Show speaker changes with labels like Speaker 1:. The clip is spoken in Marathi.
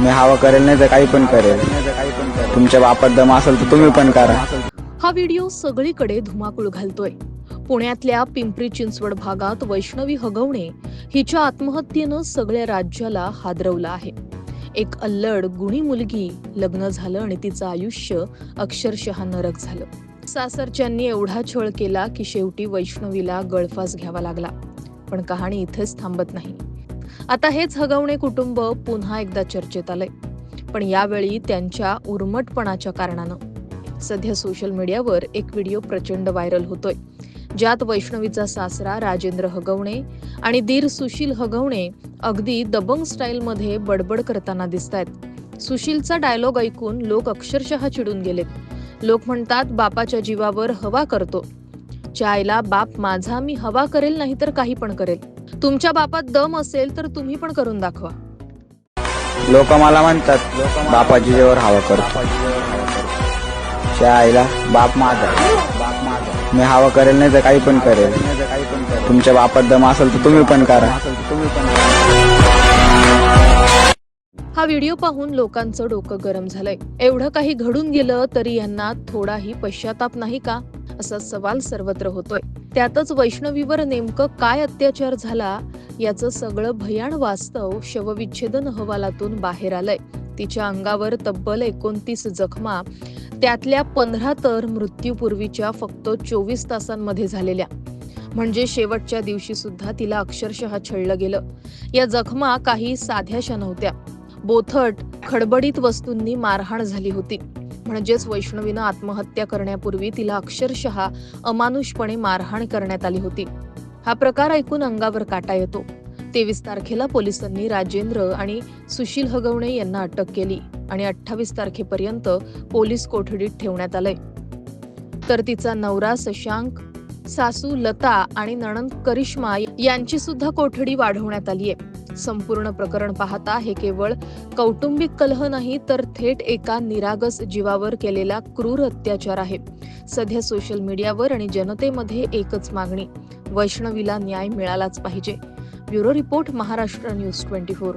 Speaker 1: मी हवा करेल नाही तर काही पण करेल. तुमच्या बापात दम असेल तर तुम्ही पण करा.
Speaker 2: हा व्हिडिओ सगळीकडे धुमाकूळ घालतोय. पुण्यातल्या पिंपरी चिंचवड भागात वैष्णवी हगवणे हिच्या आत्महत्येनं सगळ्या राज्याला हादरवलं आहे. एक अल्लड गुणी मुलगी लग्न झालं आणि तिचं आयुष्य अक्षरशः नरक झालं. सासरच्यांनी एवढा छळ केला की शेवटी वैष्णवीला गळफास घ्यावा लागला. पण कहाणी इथेच थांबत नाही. आता हेच हगवणे कुटुंब पुन्हा एकदा चर्चेत आले पण यावेळी त्यांच्या उर्मटपणाच्या कारणानं. सध्या सोशल मीडियावर एक व्हिडिओ प्रचंड व्हायरल होतोय. ज्यात वैष्णवीचा सासरा राजेंद्र हगवणे आणि दीर सुशील हगवणे अगदी दबंग स्टाईलमध्ये बडबड करताना दिसतायत. सुशीलचा डायलॉग ऐकून लोक अक्षरशः चिडून गेलेत. लोक म्हणतात बापाच्या जीवावर हवा करतो. चायला बाप माझा मी हवा करेल नाही तर काही पण करेल. तुमच्या बापात दम असेल तर तुम्ही पण करून दाखवा.
Speaker 1: लोक मला म्हणतात बापाची जेवर हवा करतो. त्या आईला बाप माझा मी हवा करेल नाही तर काही पण करेल. तुमच्या बापात दम असेल तर तुम्ही पण करा.
Speaker 2: हा व्हिडिओ पाहून लोकांचं डोकं गरम झालंय. एवढं काही घडून गेलं तरी यांना थोडाही पश्चाताप नाही का? असा सवाल सर्वत्र होतोय. त्यातच वैष्णवीवर नेमकं काय अत्याचार झाला याचं सगळं भयाण वास्तव शवविच्छेदन अहवालातून बाहेर आलंय. तिच्या अंगावर तब्बल एकोणतीस जखमा त्यातल्या पंधरा तर मृत्यूपूर्वीच्या फक्त चोवीस तासांमध्ये झालेल्या. म्हणजे शेवटच्या दिवशी सुद्धा तिला अक्षरशः छळलं गेलं. या जखमा काही साध्याशा नव्हत्या. बोथट खडबडीत वस्तूंनी मारहाण झाली होती. म्हणजेच वैष्णवीनं आत्महत्या करण्यापूर्वी तिला अक्षरशः अमानुषपणे मारहाण करण्यात आली होती. हा प्रकार ऐकून अंगावर काटा येतो. तेवीस तारखेला पोलिसांनी राजेंद्र आणि सुशील हगवणे यांना अटक केली आणि अठ्ठावीस तारखेपर्यंत पोलीस कोठडीत ठेवण्यात आलंय. तर तिचा नवरा शशांक सासू लता आणि नणंद करिश्मा यांची सुद्धा कोठडी वाढवण्यात आली आहे संपूर्ण प्रकरण पाहता हे केवळ कौटुंबिक कलह नाही तर थेट एका निरागस जीवावर केलेला क्रूर अत्याचार आहे. सध्या सोशल मीडियावर आणि जनतेमध्ये एकच मागणी वैष्णवीला न्याय मिळालाच पाहिजे. Bureau report Maharashtra news twenty four.